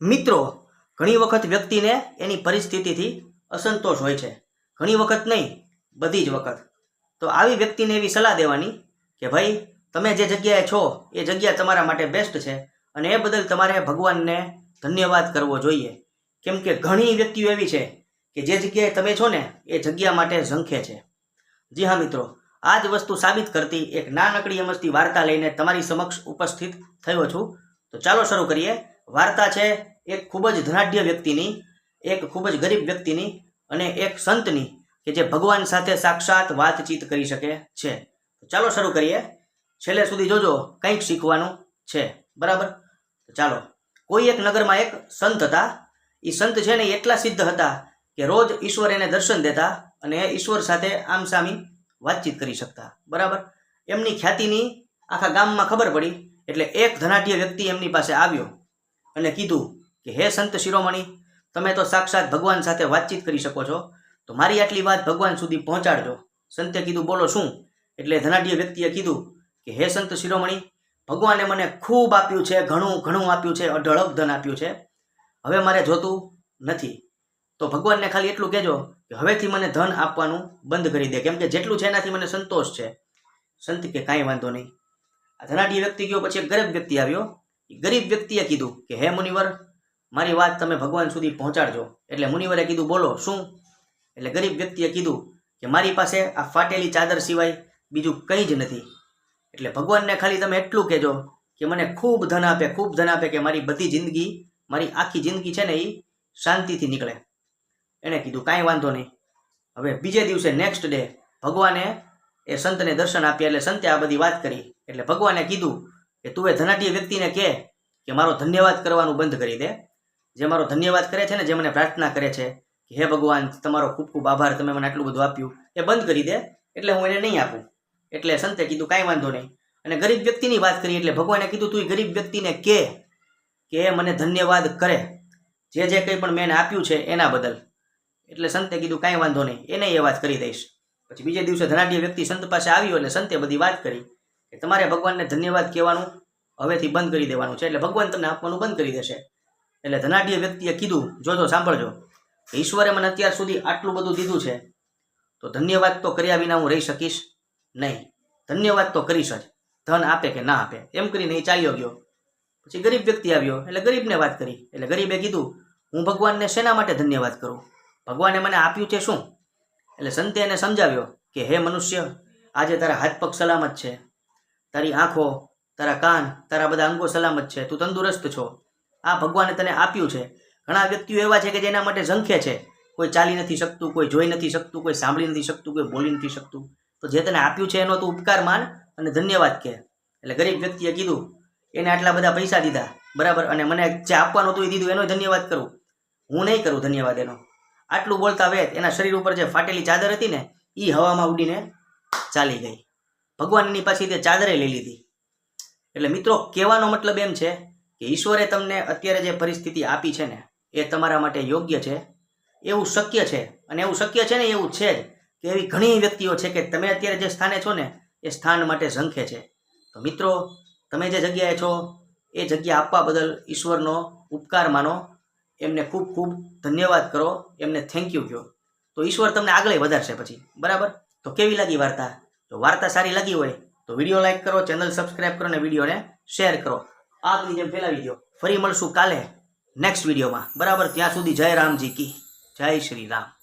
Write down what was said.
મિત્રો, ઘણી વખત વ્યક્તિને એની પરિસ્થિતિથી અસંતોષ હોય છે. ઘણી વખત નહીં, બધી જ વખત. તો આવી વ્યક્તિને એવી સલાહ દેવાની કે ભાઈ, તમે જે જગ્યાએ છો, એ જગ્યા તમારા માટે બેસ્ટ છે અને એ બદલ તમારે ભગવાનને ધન્યવાદ કરવો જોઈએ. કેમ કે ઘણી વ્યક્તિઓ એવી છે કે જે જગ્યાએ તમે છો ને, એ જગ્યા માટે ઝંખે છે. જી હા, મિત્રો, આ જ વસ્તુ સાબિત કરતી એક નાનકડી અમસ્તી વાર્તા લઈને તમારી સમક્ષ ઉપસ્થિત થયો છું. તો ચાલો શરૂ કરીએ. વાર્તા છે એક ખૂબ જ ધનાઢ્ય વ્યક્તિની, એક ખૂબ જ ગરીબ વ્યક્તિની અને એક સંતની કે જે ભગવાન સાથે સાક્ષાત વાતચીત કરી શકે છે. ચાલો શરૂ કરીએ. છેલ્લે સુધી જોજો કંઈક શીખવાનું છે. બરાબર? ચાલો. કોઈ એક નગરમાં એક સંત હતા. એ સંત છે ને એટલા સિદ્ધ હતા કે રોજ ઈશ્વર એને દર્શન દેતા અને ઈશ્વર સાથે આમ સામી વાતચીત કરી શકતા. બરાબર? એમની ખ્યાતિની આખા ગામમાં ખબર પડી એટલે એક ધનાઢ્ય વ્યક્તિ એમની પાસે આવ્યો. અને કીધું કે, હે સંત શિરોમણી, તમે તો સાક્ષાત ભગવાન સાથે વાતચીત કરી શકો છો. તો મારી આટલી વાત ભગવાન સુધી પહોંચાડજો. સંતે કીધું, બોલો, શું? એટલે ધનાઢ્ય વ્યક્તિએ કીધું કે, હે સંત શિરોમણી, ભગવાને મને ખૂબ આપ્યું છે, ઘણું ઘણું આપ્યું છે, અઢળક ધન આપ્યું છે. હવે મારે જોતું નથી. તો ભગવાનને ખાલી એટલું કહેજો કે, હવેથી મને ધન આપવાનું બંધ કરી દે. કેમ કે જેટલું છે એનાથી મને સંતોષ છે. સંત કે કાંઈ વાંધો નહીં. આ ધનાઢ્ય વ્યક્તિ ગયો, પછી એક ગરીબ વ્યક્તિ આવ્યો. ગરીબ વ્યક્તિએ કીધું કે, હે મુનિવર, મારી વાત તમે ભગવાન સુધી પહોંચાડજો. એટલે મુનિવરે કીધું, બોલો, શું? એટલે ગરીબ વ્યક્તિએ કીધું કે, મારી પાસે આ ફાટેલી ચાદર સિવાય બીજું કંઈ જ નથી. એટલે ભગવાનને ખાલી તમે એટલું કહેજો કે, મને ખૂબ ધન આપે, ખૂબ ધન આપે કે મારી બધી જિંદગી, મારી આખી જિંદગી છે ને એ શાંતિથી નીકળે. એણે કીધું, કાંઈ વાંધો નહીં. હવે બીજે દિવસે નેક્સ્ટ ડે ભગવાને એ સંતને દર્શન આપ્યા, એટલે સંતે આ બધી વાત કરી. એટલે ભગવાને કીધું કે તું એ ધનાઢ્ય વ્યક્તિને કહે કે મારો ધન્યવાદ કરવાનું બંધ કરી દે. જે મારો ધન્યવાદ કરે છે ને, જે મને પ્રાર્થના કરે છે કે હે ભગવાન, તમારો ખૂબ ખૂબ આભાર, તમે મને આટલું બધું આપ્યું, એ બંધ કરી દે. એટલે હું એને નહીં આપું. એટલે સંતે કીધું, કાંઈ વાંધો નહીં. અને ગરીબ વ્યક્તિની વાત કરી એટલે ભગવાને કીધું, તું ગરીબ વ્યક્તિને કે કે મને ધન્યવાદ કરે. જે જે કંઈ પણ મેં એને આપ્યું છે એના બદલ. એટલે સંતે કીધું, કાંઈ વાંધો નહીં. એને એ વાત કરી દઈશ. પછી બીજે દિવસે ધનાઢ્ય વ્યક્તિ સંત પાસે આવ્યો એટલે સંતે બધી વાત કરી. કે તમારે ભગવાનને ધન્યવાદ કહેવાનું હવેથી બંધ કરી દેવાનું છે. એટલે ભગવાન તમને આપવાનું બંધ કરી દેશે. એટલે ધનાઢ્ય વ્યક્તિએ કીધું જોજો સાંભળજો. ઈશ્વરે મને અત્યાર સુધી આટલું બધું દીધું છે, તો ધન્યવાદ તો કર્યા વિના હું રહી શકીશ નહીં. ધન્યવાદ તો કરીશ જ. ધન આપે કે ના આપે. એમ કરીને એ ચાલ્યો ગયો. પછી ગરીબ વ્યક્તિ આવ્યો, એટલે ગરીબને વાત કરી. એટલે ગરીબે કીધું, હું ભગવાનને શેના માટે ધન્યવાદ કરું? ભગવાને મને આપ્યું છે શું? એટલે સંતે એને સમજાવ્યો કે, હે મનુષ્ય, આજે તારા હાથ પગ સલામત છે. તારી આંખો, તારા કાન, તારા બધા અંગો સલામત છે. તું તંદુરસ્ત છો. આ ભગવાને તને આપ્યું છે. ઘણા વ્યક્તિઓ એવા છે કે જેના માટે ઝંખે છે. કોઈ ચાલી નથી શકતું, કોઈ જોઈ નથી શકતું, કોઈ સાંભળી નથી શકતું, કોઈ બોલી નથી શકતું. તો જે તને આપ્યું છે એનો તું ઉપકાર માન અને ધન્યવાદ કહે એટલે ગરીબ વ્યક્તિએ કીધું, એને આટલા બધા પૈસા દીધા. બરાબર? અને મને જે આપવાનું હતું એ દીધું એનો ધન્યવાદ કરું. હું નહીં કરું ધન્યવાદ એનો. આટલું બોલતા વેત એના શરીર ઉપર જે ફાટેલી ચાદર હતી ને એ હવામાં ઉડીને ચાલી ગઈ. ભગવાનની પાછી તે ચાદરે લઈ લીધી. એટલે મિત્રો, કહેવાનો મતલબ એમ છે કે ઈશ્વરે તમને અત્યારે જે પરિસ્થિતિ આપી છે ને, એ તમારા માટે યોગ્ય છે. એવું શક્ય છે. અને એવું શક્ય છે ને, એવું છે જ કે એવી ઘણી વ્યક્તિઓ છે કે તમે અત્યારે જે સ્થાને છો ને, એ સ્થાન માટે ઝંખે છે. તો મિત્રો, તમે જે જગ્યાએ છો, એ જગ્યા આપવા બદલ ઈશ્વરનો ઉપકાર માનો. એમને ખૂબ ખૂબ ધન્યવાદ કરો. એમને થેન્ક યુ કહો. તો ઈશ્વર તમને આગળ વધારશે પછી. બરાબર? તો કેવી લાગી વાર્તા? જો વાર્તા સારી લાગી હોય તો વીડિયો લાઈક કરો, ચેનલ સબસ્ક્રાઈબ કરો અને વિડીયોને શેર કરો. આગની જેમ ફેલાવી દો ફરી મળશું કાલે નેક્સ્ટ વિડીયોમાં. બરાબર, ત્યાં સુધી જય રામજી કી. જય શ્રી રામ.